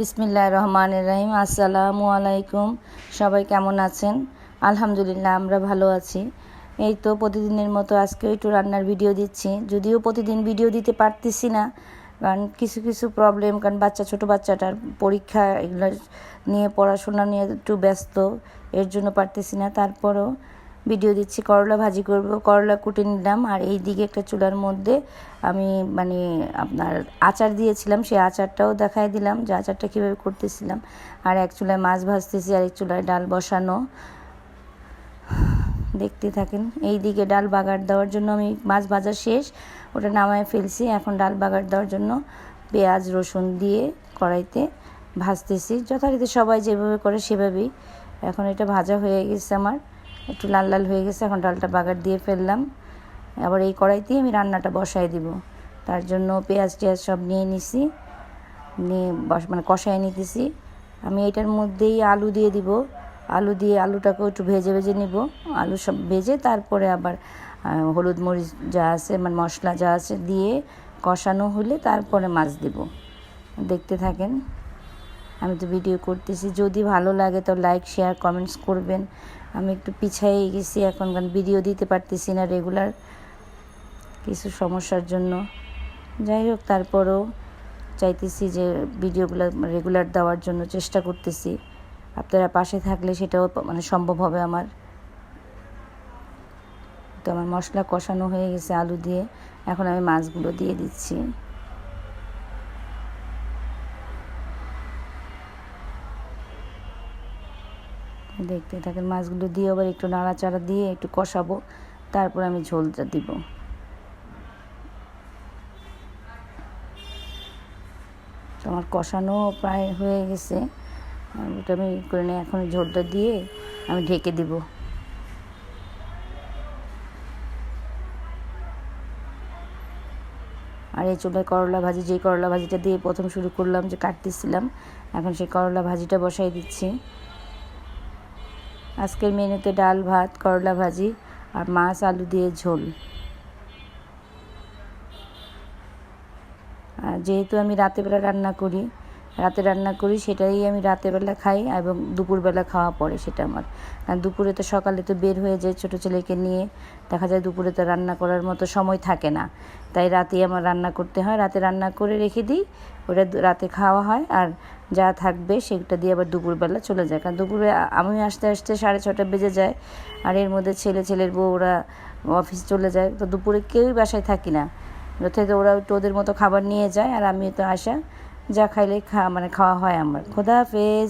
বিসমিল্লাহ রহমান রহিম। আসসালামু আলাইকুম। সবাই কেমন আছেন? আলহামদুলিল্লাহ, আমরা ভালো আছি। এই তো প্রতিদিনের মতো আজকে একটু রান্নার ভিডিও দিচ্ছি। যদিও প্রতিদিন ভিডিও দিতে পারতেছি না, কারণ কিছু কিছু প্রবলেম কারণ বাচ্চা, ছোট বাচ্চাটার পরীক্ষা এগুলো নিয়ে, পড়াশোনা নিয়ে একটু ব্যস্ত, এর জন্য পারতেছি না। তারপরও ভিডিও দিচ্ছি, করলা ভাজি করব, করলা কুটে নিলাম। আর এই দিকে একটা চুলার মধ্যে আমি মানে আপনার আচার দিয়েছিলাম, সেই আচারটাও দেখাই দিলাম যে আচারটা কীভাবে করতেছিলাম। আর এক চুলায় মাছ ভাজতেছি, আর এক চুলায় ডাল বসানো। দেখতে থাকেন এই দিকে ডাল বাগার দেওয়ার জন্য আমি মাছ ভাজা শেষ, ওটা নামায় ফেলছি। এখন ডাল বাগার দেওয়ার জন্য পেঁয়াজ, রসুন দিয়ে কড়াইতে ভাজতেছি। যথারীতি সবাই যেভাবে করে সেভাবেই। এখন এটা ভাজা হয়ে গেছে আমার। একটু লাল লাল হয়ে গেছে, এখন ডালটা বাগার দিয়ে ফেললাম। আবার এই কড়াইতেই আমি রান্নাটা বসাই দিব। তার জন্য পেঁয়াজ টেয়াজ সব নিয়ে নিছি, নিয়ে বস মানে কষায় নিতেছি। আমি এটার মধ্যেই আলু দিয়ে দিব। আলু দিয়ে আলুটাকেও একটু ভেজে ভেজে নিব। আলু সব ভেজে তারপরে আবার হলুদ মরিচ যা আছে মানে মশলা যা আছে দিয়ে কষানো হলে তারপরে মাছ দিব। দেখতে থাকেন। আমি তো ভিডিও করতেছি। যদি ভালো লাগে তো লাইক, শেয়ার, কমেন্টস করবেন। আমি একটু পিছাই গেছি এখন, কারণ ভিডিও দিতে পারতেছি না রেগুলার কিছু সমস্যার জন্য। যাই হোক, তারপরেও চাইতেছি যে ভিডিওগুলো রেগুলার দেওয়ার জন্য চেষ্টা করতেছি। আপনারা পাশে থাকলে সেটাও মানে সম্ভব হবে আমার। তো আমার মশলা কষানো হয়ে গেছে আলু দিয়ে। এখন আমি মাছগুলো দিয়ে দিচ্ছি। দেখতে থাকেন। মাছগুলো দিয়ে আবার একটু নাড়াচাড়া দিয়ে একটু কষাবো। তারপর আমি ঝোলটা দিব। আমার কষানো প্রায় হয়ে গেছে। ওটা আমি করে নিয়ে এখন ঝোলটা দিয়ে আমি ঢেকে দিব। আর এই চুলায় করলা ভাজি যেই করলা ভাজিটা দিয়ে প্রথম শুরু করলাম যে কাটতেছিলাম, এখন সেই করলা ভাজিটা বসাই দিচ্ছি। আজকের মেনুতে ডাল ভাত, করলা ভাজি আর মাছ, আলু দিয়ে ঝোল। আর যেহেতু আমি রাতেবেলা রান্না করি রাতে রান্না করি, সেটাই আমি রাতেরবেলা খাই এবং দুপুরবেলা খাওয়া পড়ে সেটা আমার। কারণ দুপুরে তো সকালে তো বের হয়ে যায় ছোটো ছেলেকে নিয়ে। দেখা যায় দুপুরে তো রান্না করার মতো সময় থাকে না। তাই রাতেই আমার রান্না করতে হয়। রাতে রান্না করে রেখে দিই, ওটা রাতে খাওয়া হয় আর যা থাকবে সেটা দিয়ে আবার দুপুরবেলা চলে যায়। কারণ দুপুরে আমি আসতে আসতে সাড়ে ছটা বেজে যায় আর এর মধ্যে ছেলে ছেলের বউ ওরা অফিস চলে যায়। তো দুপুরে কেউই বাসায় থাকি না। থেকে ওরা ওদের মতো খাবার নিয়ে যায় আর আমি তো আসা। যা খাইলে খা মানে খাওয়া হয় আমার। খোদা হাফেজ।